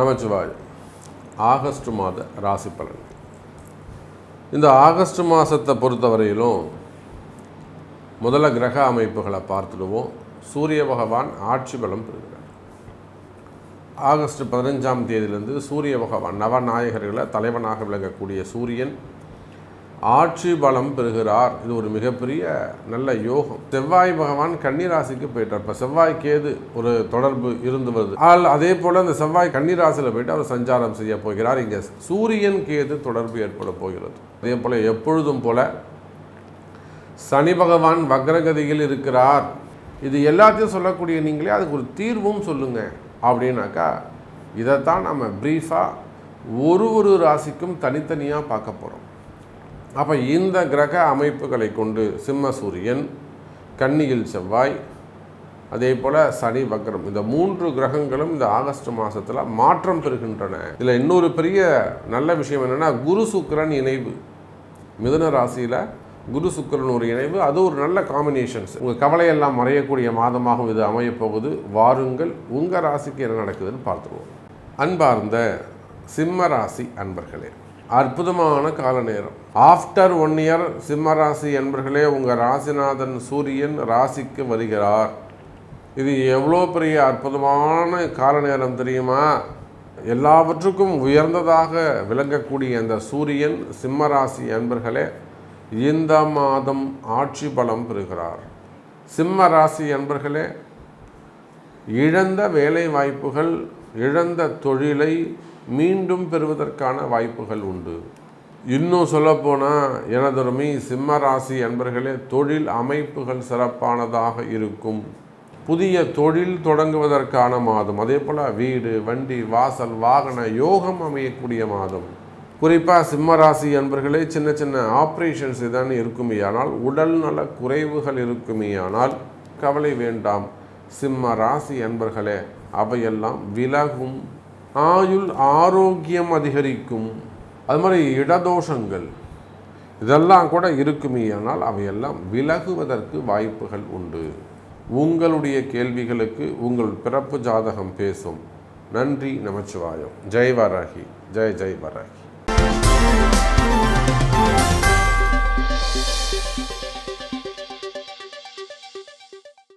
நமச்சிவாய் August மாத ராசி பலன். இந்த ஆகஸ்ட் மாதத்தை பொறுத்தவரையிலும் முதல்ல கிரக அமைப்புகளை பார்த்துடுவோம். சூரிய பகவான் ஆட்சி பலம் பெறுகிறார். ஆகஸ்ட் பதினஞ்சாம் தேதியிலிருந்து சூரிய பகவான் நவநாயகர்களை தலைவனாக விளங்கக்கூடிய சூரியன் ஆட்சி பலம் பெறுகிறார். இது ஒரு மிகப்பெரிய நல்ல யோகம். செவ்வாய் பகவான் கன்னிராசிக்கு போயிட்டார். இப்போ செவ்வாய் கேது ஒரு தொடர்பு இருந்து வருது. ஆல் அதே போல் அந்த செவ்வாய் கன்னிராசியில் போயிட்டு அவர் சஞ்சாரம் செய்ய போகிறார். இங்கே சூரியன் கேது தொடர்பு ஏற்பட போகிறது. அதே போல் எப்பொழுதும் போல சனி பகவான் வக்ரகதியில் இருக்கிறார். இது எல்லாத்தையும் சொல்லக்கூடிய நீங்களே அதுக்கு ஒரு தீர்வும் சொல்லுங்க. அப்படின்னாக்கா இதைத்தான் நம்ம ப்ரீஃபாக ஒரு ஒரு ராசிக்கும் தனித்தனியாக பார்க்க போகிறோம் அப்போ இந்த கிரக அமைப்புகளை கொண்டு சிம்ம சூரியன் கன்னியில் செவ்வாய் அதே போல் சனி வக்ரம் இந்த மூன்று கிரகங்களும் இந்த ஆகஸ்ட் மாதத்தில் மாற்றம் பெறுகின்றன. இதில் இன்னொரு பெரிய நல்ல விஷயம் என்னென்னா குரு சுக்கிரன் இணைவு. மிதுன ராசியில் குரு சுக்கிரன் ஒரு இணைவு. அது ஒரு நல்ல காம்பினேஷன்ஸ் உங்கள் கவலையெல்லாம் மறையக்கூடிய மாதமாகவும் இது அமையப்போகுது வாருங்கள் உங்கள் ராசிக்கு என்ன நடக்குதுன்னு பார்த்துருவோம். அன்பார்ந்த சிம்ம ராசி அன்பர்களே அற்புதமான கால நேரம் ஆஃப்டர் ஒன் இயர் சிம்ம ராசி உங்கள் ராசிநாதன் சூரியன் ராசிக்கு வருகிறார். இது எவ்வளோ பெரிய அற்புதமான கால நேரம் தெரியுமா? எல்லாவற்றுக்கும் உயர்ந்ததாக விளங்கக்கூடிய அந்த சூரியன் சிம்ம ராசி இந்த மாதம் ஆட்சி பலம் பெறுகிறார். சிம்ம ராசி என்பர்களே இழந்த வேலை வாய்ப்புகள் இழந்த தொழிலை மீண்டும் பெறுவதற்கான வாய்ப்புகள் உண்டு. இன்னும் சொல்லப்போனால் எனதொருமை சிம்ம ராசி என்பர்களே தொழில் அமைப்புகள் சிறப்பானதாக இருக்கும். புதிய தொழில் தொடங்குவதற்கான மாதம். அதே போல் வீடு வண்டி வாசல் வாகன யோகம் அமையக்கூடிய மாதம். குறிப்பாக சிம்மராசி என்பர்களே சின்ன சின்ன ஆப்ரேஷன்ஸ் இதான் இருக்குமேயானால் உடல் நல குறைவுகள் இருக்குமேயானால் கவலை வேண்டாம். சிம்ம ராசி என்பர்களே அவையெல்லாம் விலகும். ஆயுள் ஆரோக்கியம் அதிகரிக்கும். அது மாதிரி இடதோஷங்கள். இதெல்லாம் கூட இருக்குமே ஆனால் அவையெல்லாம் விலகுவதற்கு வாய்ப்புகள் உண்டு. உங்களுடைய கேள்விகளுக்கு உங்கள் பிறப்பு ஜாதகம் பேசும். நன்றி நமச்சிவாயம். ஜெய் வராகி ஜெய் ஜெய் வராகி